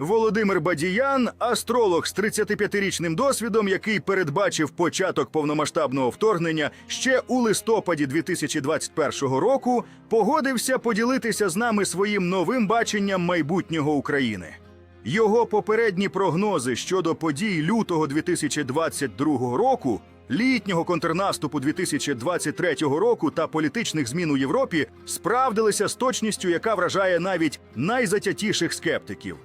Володимир Бадіян, астролог з 35-річним досвідом, який передбачив початок повномасштабного вторгнення ще у листопаді 2021 року, погодився поділитися з нами своїм новим баченням майбутнього України. Його попередні прогнози щодо подій лютого 2022 року, літнього контрнаступу 2023 року та політичних змін у Європі справдилися з точністю, яка вражає навіть найзатятіших скептиків.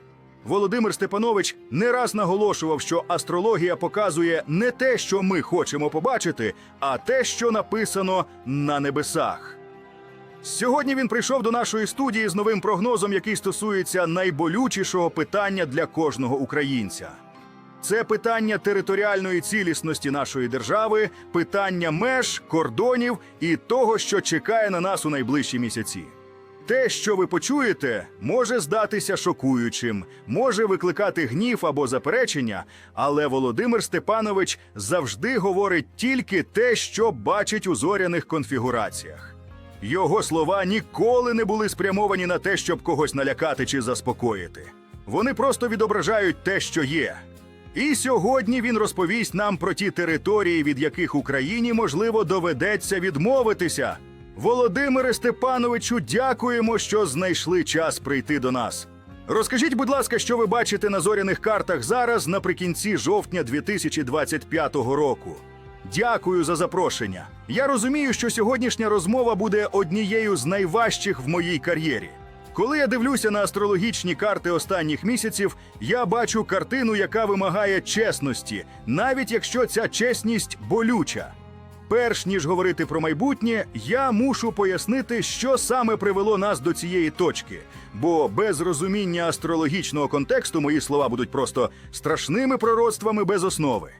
Володимир Степанович не раз наголошував, що астрологія показує не те, що ми хочемо побачити, а те, що написано на небесах. Сьогодні він прийшов до нашої студії з новим прогнозом, який стосується найболючішого питання для кожного українця. Це питання територіальної цілісності нашої держави, питання меж, кордонів і того, що чекає на нас у найближчі місяці. Те, що ви почуєте, може здатися шокуючим, може викликати гнів або заперечення, але Володимир Степанович завжди говорить тільки те, що бачить у зоряних конфігураціях. Його слова ніколи не були спрямовані на те, щоб когось налякати чи заспокоїти. Вони просто відображають те, що є. І сьогодні він розповість нам про ті території, від яких Україні можливо доведеться відмовитися. Володимире Степановичу, дякуємо, що знайшли час прийти до нас. Розкажіть, будь ласка, що ви бачите на зоряних картах зараз наприкінці жовтня 2025 року. Дякую за запрошення. Я розумію, що сьогоднішня розмова буде однією з найважчих в моїй кар'єрі. Коли я дивлюся на астрологічні карти останніх місяців, я бачу картину, яка вимагає чесності, навіть якщо ця чесність болюча. Перш ніж говорити про майбутнє, я мушу пояснити, що саме привело нас до цієї точки. Бо без розуміння астрологічного контексту мої слова будуть просто страшними пророцтвами без основи.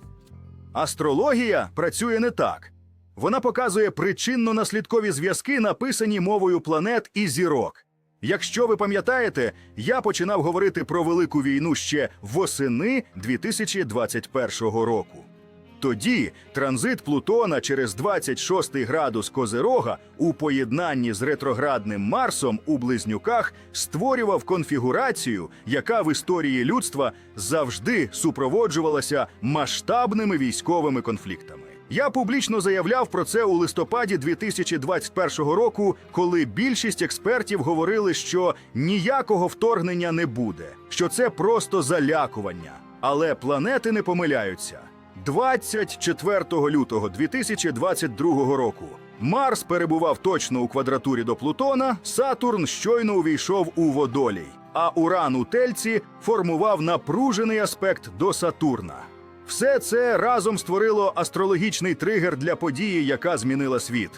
Астрологія працює не так. Вона показує причинно-наслідкові зв'язки, написані мовою планет і зірок. Якщо ви пам'ятаєте, я починав говорити про велику війну ще восени 2021 року. Тоді транзит Плутона через 26 градус Козирога у поєднанні з ретроградним Марсом у близнюках створював конфігурацію, яка в історії людства завжди супроводжувалася масштабними військовими конфліктами. Я публічно заявляв про це у листопаді 2021 року, коли більшість експертів говорили, що ніякого вторгнення не буде, що це просто залякування. Але планети не помиляються. 24 лютого 2022 року Марс перебував точно у квадратурі до Плутона, Сатурн щойно увійшов у водолій, а Уран у Тельці формував напружений аспект до Сатурна. Все це разом створило астрологічний тригер для події, яка змінила світ.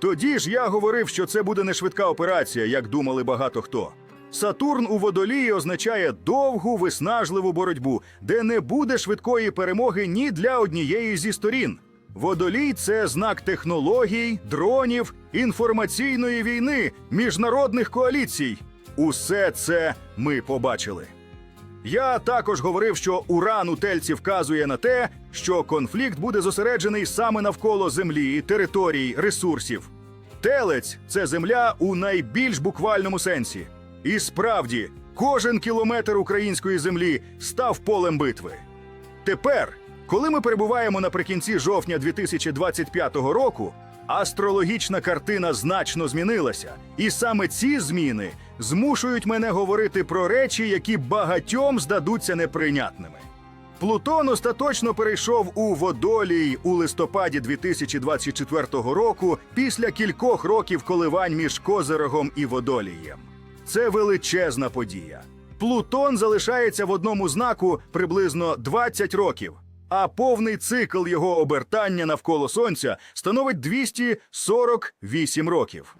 Тоді ж я говорив, що це буде не швидка операція, як думали багато хто. Сатурн у водолії означає довгу виснажливу боротьбу, де не буде швидкої перемоги ні для однієї зі сторін. Водолій це знак технологій, дронів, інформаційної війни, міжнародних коаліцій. Усе це ми побачили. Я також говорив, що уран у тельці вказує на те, що конфлікт буде зосереджений саме навколо землі, територій, ресурсів. Телець це земля у найбільш буквальному сенсі. І справді, кожен кілометр української землі став полем битви. Тепер, коли ми перебуваємо наприкінці жовтня 2025 року, астрологічна картина значно змінилася, і саме ці зміни змушують мене говорити про речі, які багатьом здадуться неприйнятними. Плутон остаточно перейшов у водолій у листопаді 2024 року після кількох років коливань між Козирогом і Водолієм. Це величезна подія. Плутон залишається в одному знаку приблизно 20 років, а повний цикл його обертання навколо Сонця становить 248 років.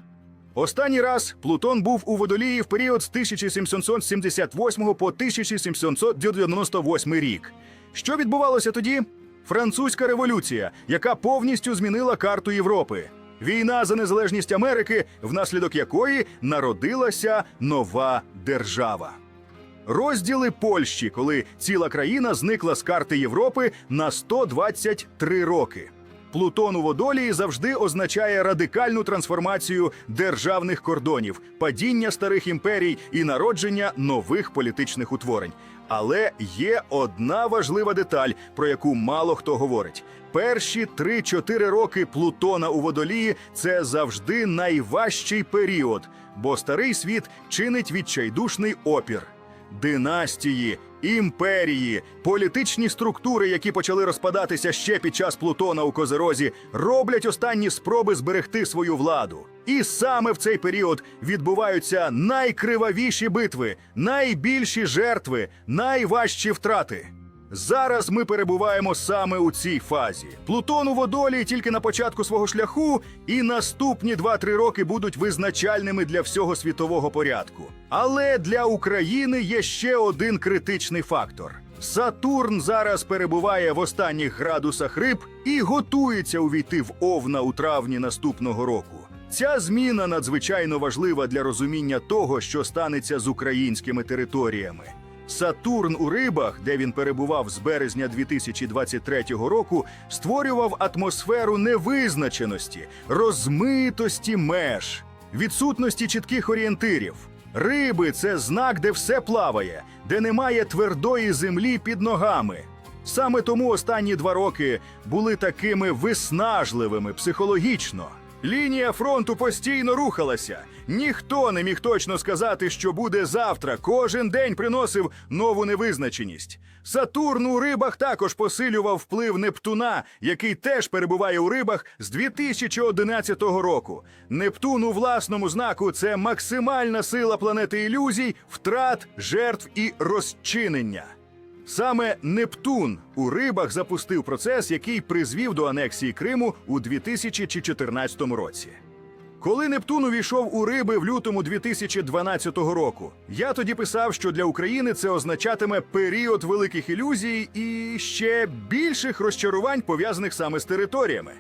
Останній раз Плутон був у водолії в період з 1778 по 1798 рік. Що відбувалося тоді? Французька революція, яка повністю змінила карту Європи. Війна за незалежність Америки, внаслідок якої народилася нова держава. Розділи Польщі, коли ціла країна зникла з карти Європи на 123 роки. Плутон у водолії завжди означає радикальну трансформацію державних кордонів, падіння старих імперій і народження нових політичних утворень. Але є одна важлива деталь, про яку мало хто говорить. Перші 3-4 роки Плутона у водолії це завжди найважчий період, бо старий світ чинить відчайдушний опір. Династії, імперії, політичні структури, які почали розпадатися ще під час Плутона у Козерозі, роблять останні спроби зберегти свою владу. І саме в цей період відбуваються найкривавіші битви, найбільші жертви, найважчі втрати. Зараз ми перебуваємо саме у цій фазі. Плутон у водолії тільки на початку свого шляху, і наступні 2-3 роки будуть визначальними для всього світового порядку. Але для України є ще один критичний фактор. Сатурн зараз перебуває в останніх градусах риб і готується увійти в Овна у травні наступного року. Ця зміна надзвичайно важлива для розуміння того, що станеться з українськими територіями. Сатурн у рибах, де він перебував з березня 2023 року, створював атмосферу невизначеності, розмитості меж, відсутності чітких орієнтирів. Риби це знак, де все плаває, де немає твердої землі під ногами. Саме тому останні два роки були такими виснажливими психологічно. Лінія фронту постійно рухалася. Ніхто не міг точно сказати, що буде завтра. Кожен день приносив нову невизначеність. Сатурн у рибах також посилював вплив Нептуна, який теж перебуває у рибах з 2011 року. Нептун у власному знаку це максимальна сила планети ілюзій, втрат, жертв і розчинення. Саме Нептун у рибах запустив процес, який призвів до анексії Криму у 2014 році. Коли Нептун увійшов у риби в лютому 2012 року, я тоді писав, що для України це означатиме період великих ілюзій і ще більших розчарувань, пов'язаних саме з територіями.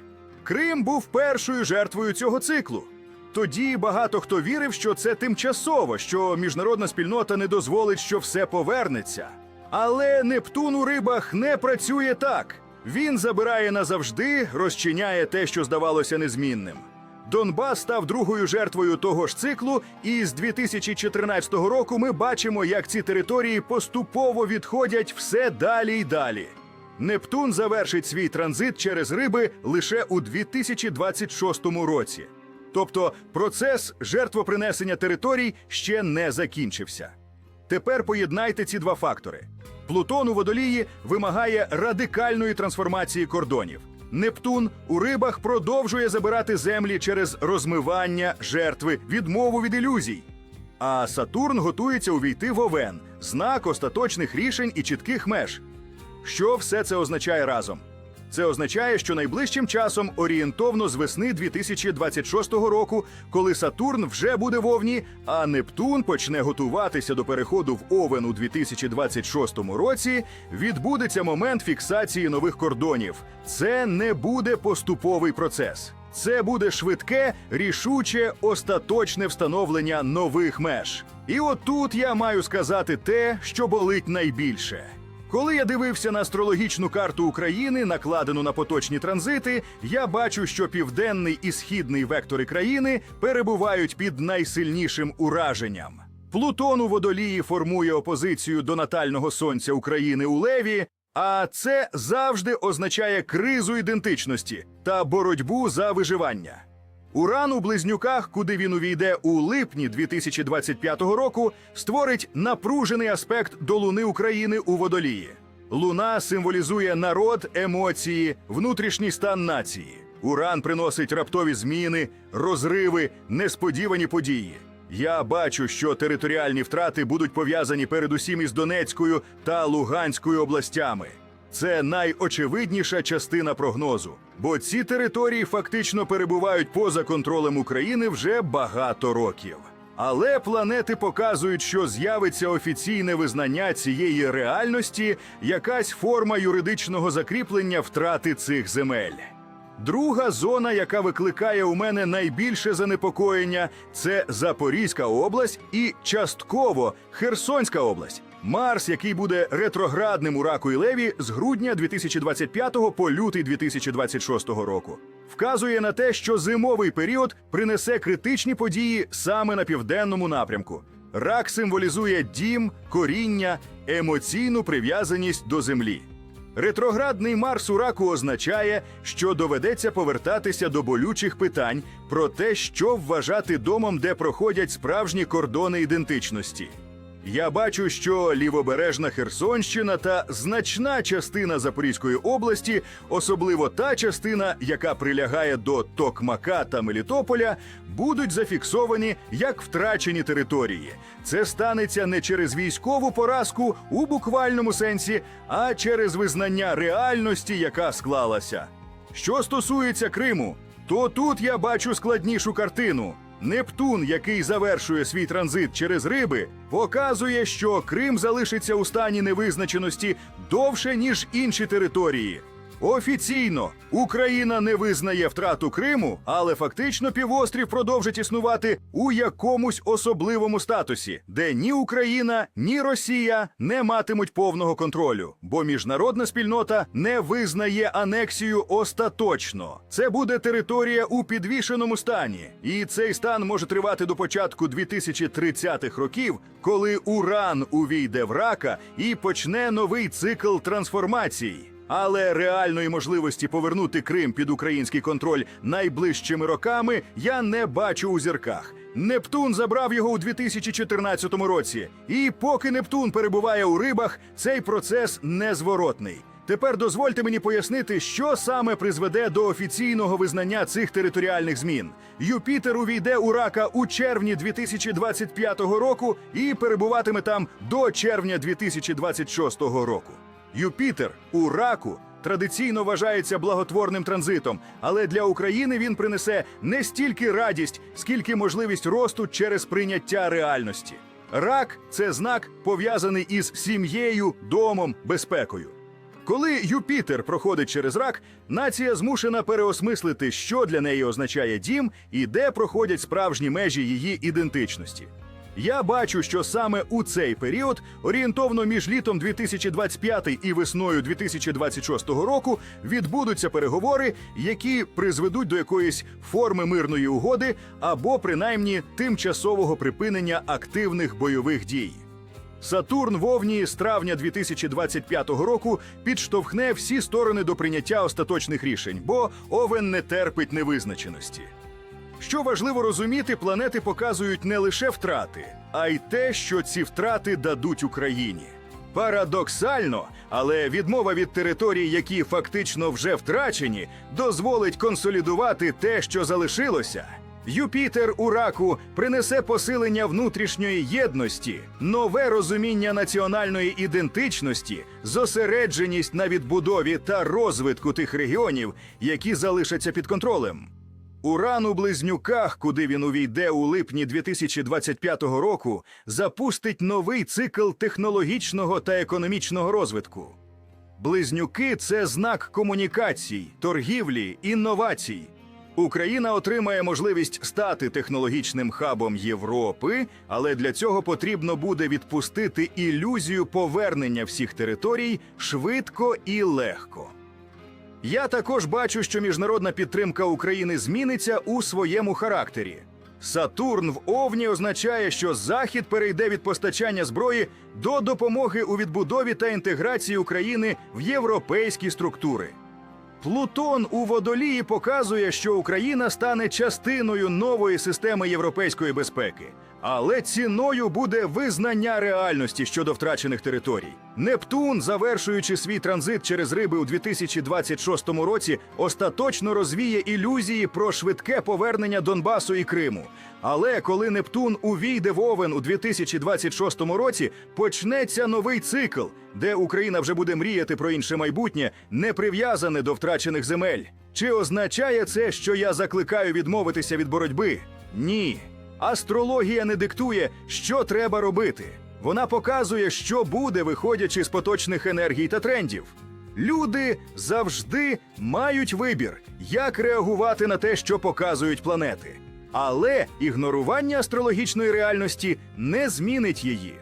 Крим був першою жертвою цього циклу. Тоді багато хто вірив, що це тимчасово, що міжнародна спільнота не дозволить, що все повернеться. Але Нептун у рибах не працює так. Він забирає назавжди, розчиняє те, що здавалося незмінним. Донбас став другою жертвою того ж циклу, і з 2014 року ми бачимо, як ці території поступово відходять все далі й далі. Нептун завершить свій транзит через риби лише у 2026 році. Тобто процес жертвопринесення територій ще не закінчився. Тепер поєднайте ці два фактори. Плутон у водолії вимагає радикальної трансформації кордонів. Нептун у рибах продовжує забирати землі через розмивання, жертви, відмову від ілюзій. А Сатурн готується увійти в Овен, знак остаточних рішень і чітких меж. Що все це означає разом? Це означає, що найближчим часом, орієнтовно з весни 2026 року, коли Сатурн вже буде в Овні, а Нептун почне готуватися до переходу в Овен у 2026 році, відбудеться момент фіксації нових кордонів. Це не буде поступовий процес. Це буде швидке, рішуче, остаточне встановлення нових меж. І отут я маю сказати те, що болить найбільше. Коли я дивився на астрологічну карту України, накладену на поточні транзити, я бачу, що південний і східний вектори країни перебувають під найсильнішим ураженням. Плутон у водолії формує опозицію до натального сонця України у Леві, а це завжди означає кризу ідентичності та боротьбу за виживання. Уран у близнюках, куди він увійде у липні 2025 року, створить напружений аспект до Луни України у водолії. Луна символізує народ, емоції, внутрішній стан нації. Уран приносить раптові зміни, розриви, несподівані події. Я бачу, що територіальні втрати будуть пов'язані передусім із Донецькою та Луганською областями. Це найочевидніша частина прогнозу, бо ці території фактично перебувають поза контролем України вже багато років. Але планети показують, що з'явиться офіційне визнання цієї реальності, якась форма юридичного закріплення втрати цих земель. Друга зона, яка викликає у мене найбільше занепокоєння, це Запорізька область і частково Херсонська область. Марс, який буде ретроградним у раку і леві з грудня 2025 по лютий 2026 року, вказує на те, що зимовий період принесе критичні події саме на південному напрямку. Рак символізує дім, коріння, емоційну прив'язаність до землі. Ретроградний Марс у раку означає, що доведеться повертатися до болючих питань про те, що вважати домом, де проходять справжні кордони ідентичності. Я бачу, що лівобережна Херсонщина та значна частина Запорізької області, особливо та частина, яка прилягає до Токмака та Мелітополя, будуть зафіксовані як втрачені території. Це станеться не через військову поразку у буквальному сенсі, а через визнання реальності, яка склалася. Що стосується Криму, то тут я бачу складнішу картину. Нептун, який завершує свій транзит через риби, показує, що Крим залишиться у стані невизначеності довше, ніж інші території. Офіційно Україна не визнає втрату Криму, але фактично півострів продовжить існувати у якомусь особливому статусі, де ні Україна, ні Росія не матимуть повного контролю, бо міжнародна спільнота не визнає анексію остаточно. Це буде територія у підвішеному стані, і цей стан може тривати до початку 2030-х років, коли Уран увійде в рака і почне новий цикл трансформацій. Але реальної можливості повернути Крим під український контроль найближчими роками я не бачу у зірках. Нептун забрав його у 2014 році, і поки Нептун перебуває у рибах, цей процес незворотний. Тепер дозвольте мені пояснити, що саме призведе до офіційного визнання цих територіальних змін. Юпітер увійде у рака у червні 2025 року і перебуватиме там до червня 2026 року. Юпітер у раку традиційно вважається благотворним транзитом, але для України він принесе не стільки радість, скільки можливість росту через прийняття реальності. Рак це знак пов'язаний із сім'єю, домом, безпекою. Коли Юпітер проходить через рак, нація змушена переосмислити, що для неї означає дім і де проходять справжні межі її ідентичності. Я бачу, що саме у цей період, орієнтовно між літом 2025 і весною 2026 року, відбудуться переговори, які призведуть до якоїсь форми мирної угоди або принаймні тимчасового припинення активних бойових дій. Сатурн в Овні з травня 2025 року підштовхне всі сторони до прийняття остаточних рішень, бо Овен не терпить невизначеності. Що важливо розуміти, планети показують не лише втрати, а й те, що ці втрати дадуть Україні. Парадоксально, але відмова від територій, які фактично вже втрачені, дозволить консолідувати те, що залишилося. Юпітер у раку принесе посилення внутрішньої єдності, нове розуміння національної ідентичності, зосередженість на відбудові та розвитку тих регіонів, які залишаться під контролем. Уран у близнюках, куди він увійде у липні 2025 року, запустить новий цикл технологічного та економічного розвитку. Близнюки це знак комунікацій, торгівлі, інновацій. Україна отримає можливість стати технологічним хабом Європи, але для цього потрібно буде відпустити ілюзію повернення всіх територій швидко і легко. Я також бачу, що міжнародна підтримка України зміниться у своєму характері. Сатурн в Овні означає, що Захід перейде від постачання зброї до допомоги у відбудові та інтеграції України в європейські структури. Плутон у водолії показує, що Україна стане частиною нової системи європейської безпеки, але ціною буде визнання реальності щодо втрачених територій. Нептун, завершуючи свій транзит через риби у 2026 році, остаточно розвіє ілюзії про швидке повернення Донбасу і Криму. Але коли Нептун увійде в Овен у 2026 році, почнеться новий цикл, де Україна вже буде мріяти про інше майбутнє, не прив'язане до втрачених земель. Чи означає це, що я закликаю відмовитися від боротьби? Ні. Астрологія не диктує, що треба робити. Вона показує, що буде, виходячи з поточних енергій та трендів. Люди завжди мають вибір, як реагувати на те, що показують планети. Але ігнорування астрологічної реальності не змінить її.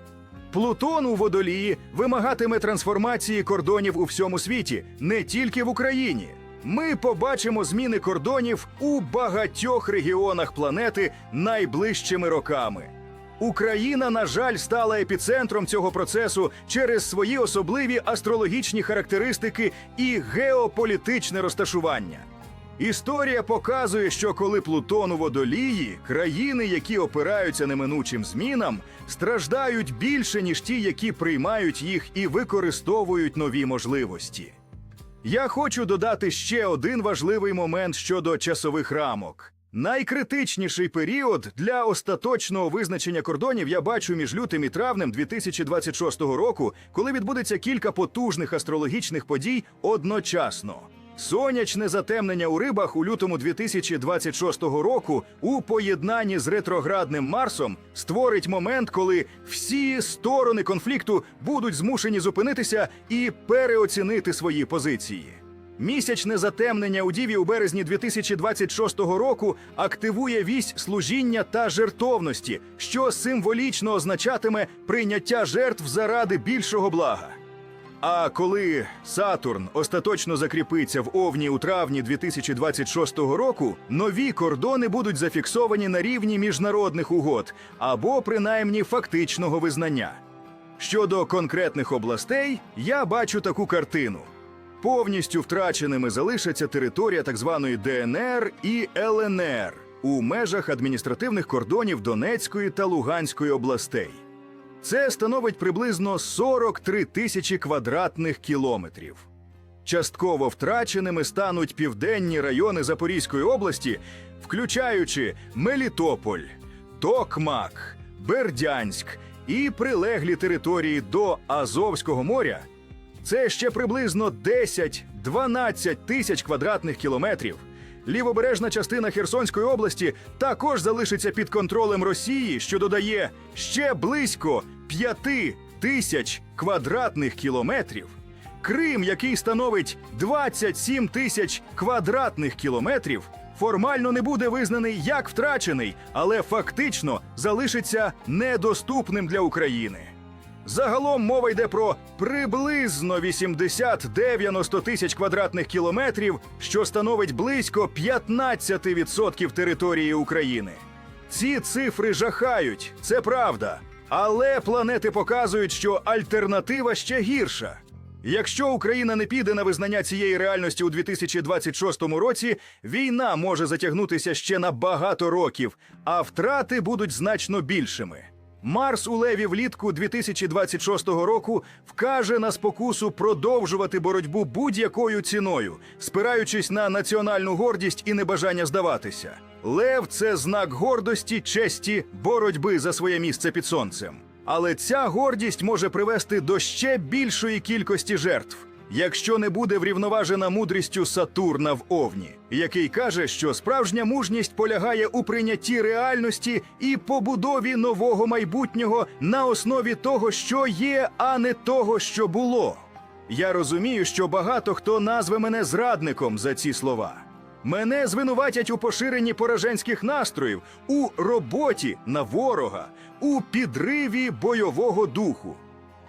Плутон у водолії вимагатиме трансформації кордонів у всьому світі, не тільки в Україні. Ми побачимо зміни кордонів у багатьох регіонах планети найближчими роками. Україна, на жаль, стала епіцентром цього процесу через свої особливі астрологічні характеристики і геополітичне розташування. Історія показує, що коли Плутон у водолії, країни, які опираються неминучим змінам, страждають більше, ніж ті, які приймають їх і використовують нові можливості. Я хочу додати ще один важливий момент щодо часових рамок. Найкритичніший період для остаточного визначення кордонів я бачу між лютим і травнем 2026 року, коли відбудеться кілька потужних астрологічних подій одночасно. Сонячне затемнення у рибах у лютому 2026 року у поєднанні з ретроградним Марсом створить момент, коли всі сторони конфлікту будуть змушені зупинитися і переоцінити свої позиції. Місячне затемнення у Діві у березні 2026 року активує вісь служіння та жертовності, що символічно означатиме прийняття жертв заради більшого блага. А коли Сатурн остаточно закріпиться в Овні у травні 2026 року, нові кордони будуть зафіксовані на рівні міжнародних угод або принаймні фактичного визнання. Щодо конкретних областей, я бачу таку картину. Повністю втраченими залишаться територія так званої ДНР і ЛНР у межах адміністративних кордонів Донецької та Луганської областей. Це становить приблизно 43 тисячі квадратних кілометрів. Частково втраченими стануть південні райони Запорізької області, включаючи Мелітополь, Токмак, Бердянськ і прилеглі території до Азовського моря. Це ще приблизно 10-12 тисяч квадратних кілометрів. Лівобережна частина Херсонської області також залишиться під контролем Росії, що додає ще близько 5 тисяч квадратних кілометрів. Крим, який становить 27 тисяч квадратних кілометрів, формально не буде визнаний як втрачений, але фактично залишиться недоступним для України. Загалом мова йде про приблизно 80-90 тисяч квадратних кілометрів, що становить близько 15% території України. Ці цифри жахають, це правда. Але планети показують, що альтернатива ще гірша. Якщо Україна не піде на визнання цієї реальності у 2026 році, війна може затягнутися ще на багато років, а втрати будуть значно більшими. Марс у Леві влітку 2026 року вкаже на спокусу продовжувати боротьбу будь-якою ціною, спираючись на національну гордість і небажання здаватися. Лев це знак гордості, честі, боротьби за своє місце під сонцем. Але ця гордість може привести до ще більшої кількості жертв. Якщо не буде врівноважена мудрістю Сатурна в Овні, який каже, що справжня мужність полягає у прийнятті реальності і побудові нового майбутнього на основі того, що є, а не того, що було. Я розумію, що багато хто назве мене зрадником за ці слова. Мене звинуватять у поширенні пораженських настроїв, у роботі на ворога, у підриві бойового духу.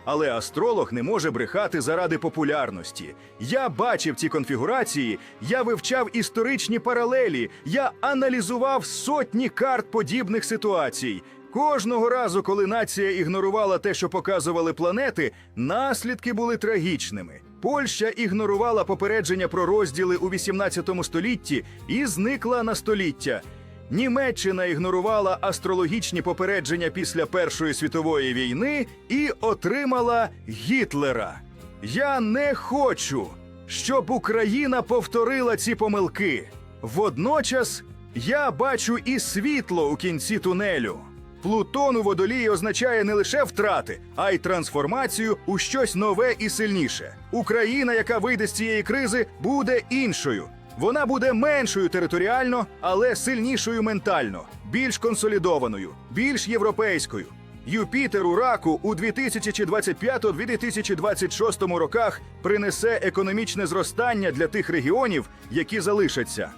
Але астролог не може брехати заради популярності. Я бачив ці конфігурації, я вивчав історичні паралелі, я аналізував сотні карт подібних ситуацій. Кожного разу, коли нація ігнорувала те, що показували планети, наслідки були трагічними. Польща ігнорувала попередження про розділи у 18 столітті і зникла на століття. Німеччина ігнорувала астрологічні попередження після Першої світової війни і отримала Гітлера. Я не хочу, щоб Україна повторила ці помилки. Водночас я бачу і світло у кінці тунелю. Плутон у водолії означає не лише втрати, а й трансформацію у щось нове і сильніше. Україна, яка вийде з цієї кризи, буде іншою. Вона буде меншою територіально, але сильнішою ментально, більш консолідованою, більш європейською. Юпітер у раку у 2025-2026 роках принесе економічне зростання для тих регіонів, які залишаться.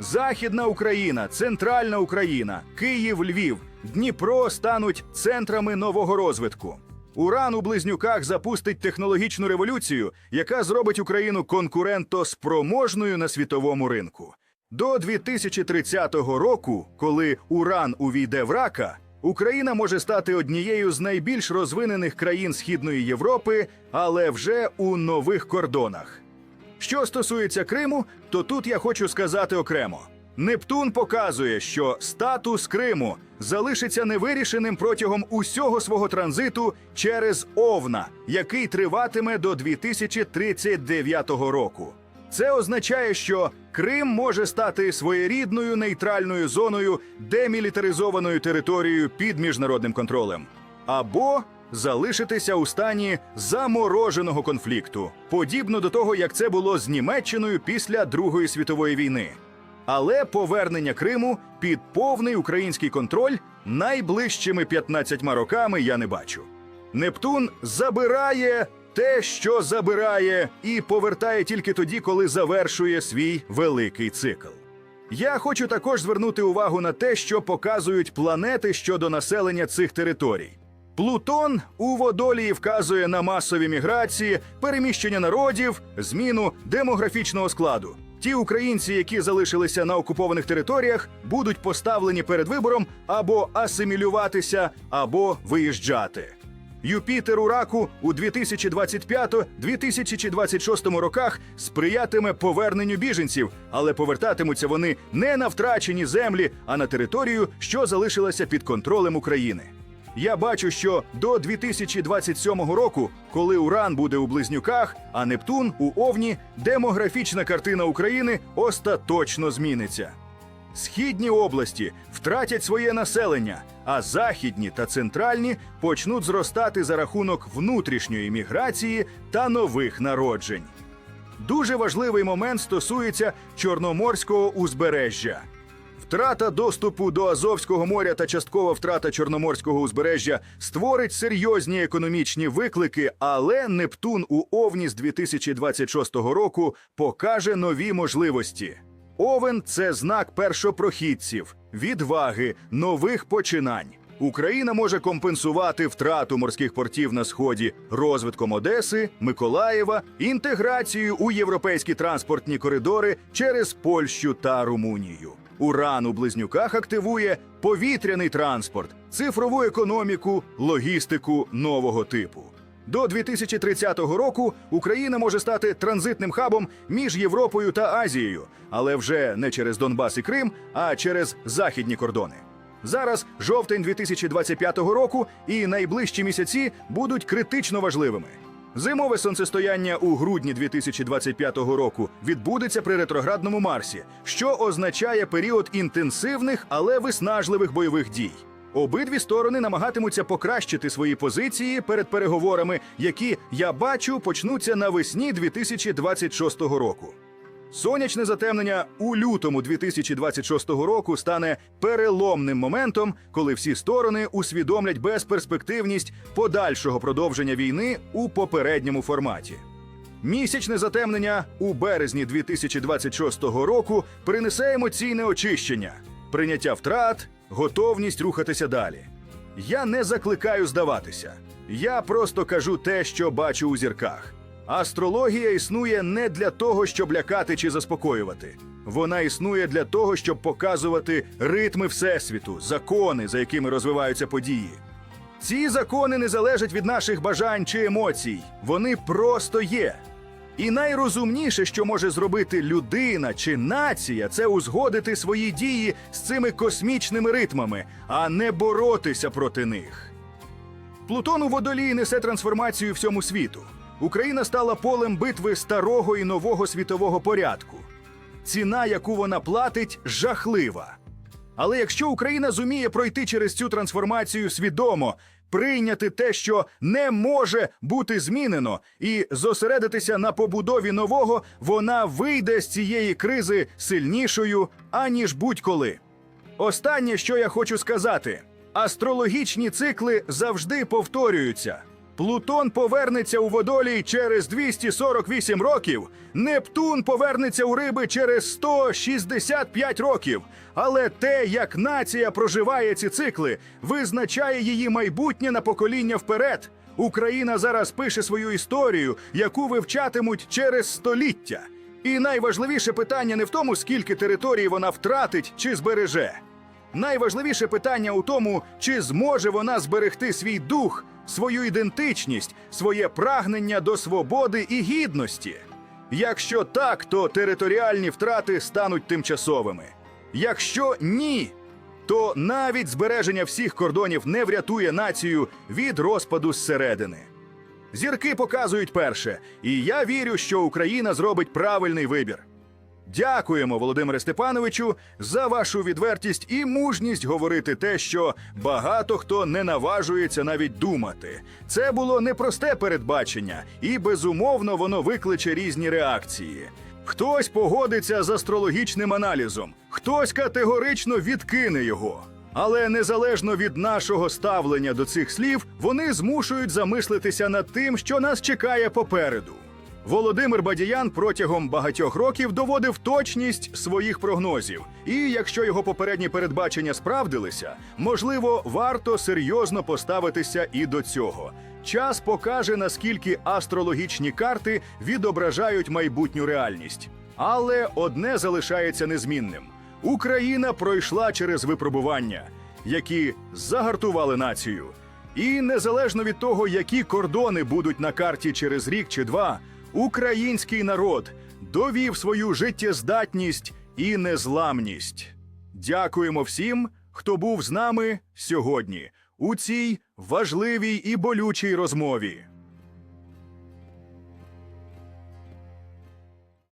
Західна Україна, Центральна Україна, Київ, Львів, Дніпро стануть центрами нового розвитку. Уран у близнюках запустить технологічну революцію, яка зробить Україну конкурентоспроможною на світовому ринку. До 2030 року, коли Уран увійде в рака, Україна може стати однією з найбільш розвинених країн Східної Європи, але вже у нових кордонах. Що стосується Криму, то тут я хочу сказати окремо. Нептун показує, що статус Криму залишиться невирішеним протягом усього свого транзиту через Овна, який триватиме до 2039 року. Це означає, що Крим може стати своєрідною нейтральною зоною, демілітаризованою територією під міжнародним контролем, або залишитися у стані замороженого конфлікту, подібно до того, як це було з Німеччиною після Другої світової війни. Але повернення Криму під повний український контроль найближчими 15 роками я не бачу. Нептун забирає те, що забирає, і повертає тільки тоді, коли завершує свій великий цикл. Я хочу також звернути увагу на те, що показують планети щодо населення цих територій. Плутон у водолії вказує на масові міграції, переміщення народів, зміну демографічного складу. Ті українці, які залишилися на окупованих територіях, будуть поставлені перед вибором або асимілюватися, або виїжджати. Юпітер у раку у 2025-2026 роках сприятиме поверненню біженців, але повертатимуться вони не на втрачені землі, а на територію, що залишилася під контролем України. Я бачу, що до 2027 року, коли Уран буде у близнюках, а Нептун у Овні, демографічна картина України остаточно зміниться. Східні області втратять своє населення, а західні та центральні почнуть зростати за рахунок внутрішньої міграції та нових народжень. Дуже важливий момент стосується Чорноморського узбережжя. Втрата доступу до Азовського моря та часткова втрата Чорноморського узбережжя створить серйозні економічні виклики, але Нептун у Овні з 2026 року покаже нові можливості. Овен це знак першопрохідців, відваги, нових починань. Україна може компенсувати втрату морських портів на сході розвитком Одеси, Миколаєва, інтеграцією у європейські транспортні коридори через Польщу та Румунію. Уран у близнюках активує повітряний транспорт, цифрову економіку, логістику нового типу. До 2030 року Україна може стати транзитним хабом між Європою та Азією, але вже не через Донбас і Крим, а через західні кордони. Зараз жовтень 2025 року і найближчі місяці будуть критично важливими. Зимове сонцестояння у грудні 2025 року відбудеться при ретроградному Марсі, що означає період інтенсивних, але виснажливих бойових дій. Обидві сторони намагатимуться покращити свої позиції перед переговорами, які я бачу почнуться навесні 2026 року. Сонячне затемнення у лютому 2026 року стане переломним моментом, коли всі сторони усвідомлять безперспективність подальшого продовження війни у попередньому форматі. Місячне затемнення у березні 2026 року принесе емоційне очищення, прийняття втрат, готовність рухатися далі. Я не закликаю здаватися. Я просто кажу те, що бачу у зірках. Астрологія існує не для того, щоб лякати чи заспокоювати. Вона існує для того, щоб показувати ритми Всесвіту, закони, за якими розвиваються події. Ці закони не залежать від наших бажань чи емоцій, вони просто є. І найрозумніше, що може зробити людина чи нація, це узгодити свої дії з цими космічними ритмами, а не боротися проти них. Плутон у водолії несе трансформацію всьому світу. Україна стала полем битви старого і нового світового порядку. Ціна, яку вона платить, жахлива. Але якщо Україна зуміє пройти через цю трансформацію свідомо, прийняти те, що не може бути змінено, і зосередитися на побудові нового, вона вийде з цієї кризи сильнішою, аніж будь-коли. Останнє, що я хочу сказати: астрологічні цикли завжди повторюються. Плутон повернеться у водолій через 248 років, Нептун повернеться у риби через 165 років. Але те, як нація проживає ці цикли, визначає її майбутнє на покоління вперед. Україна зараз пише свою історію, яку вивчатимуть через століття. І найважливіше питання не в тому, скільки територій вона втратить чи збереже. Найважливіше питання у тому, чи зможе вона зберегти свій дух, свою ідентичність, своє прагнення до свободи і гідності. Якщо так, то територіальні втрати стануть тимчасовими. Якщо ні, то навіть збереження всіх кордонів не врятує націю від розпаду зсередини. Зірки показують перше, і я вірю, що Україна зробить правильний вибір. Дякуємо, Володимире Степановичу, за вашу відвертість і мужність говорити те, що багато хто не наважується навіть думати. Це було непросте передбачення, і безумовно воно викличе різні реакції. Хтось погодиться з астрологічним аналізом, хтось категорично відкине його. Але незалежно від нашого ставлення до цих слів, вони змушують замислитися над тим, що нас чекає попереду. Володимир Бадіян протягом багатьох років доводив точність своїх прогнозів. І якщо його попередні передбачення справдилися, можливо, варто серйозно поставитися і до цього. Час покаже, наскільки астрологічні карти відображають майбутню реальність. Але одне залишається незмінним: Україна пройшла через випробування, які загартували націю. І незалежно від того, які кордони будуть на карті через рік чи два, український народ довів свою життєздатність і незламність. Дякуємо всім, хто був з нами сьогодні у цій важливій і болючій розмові.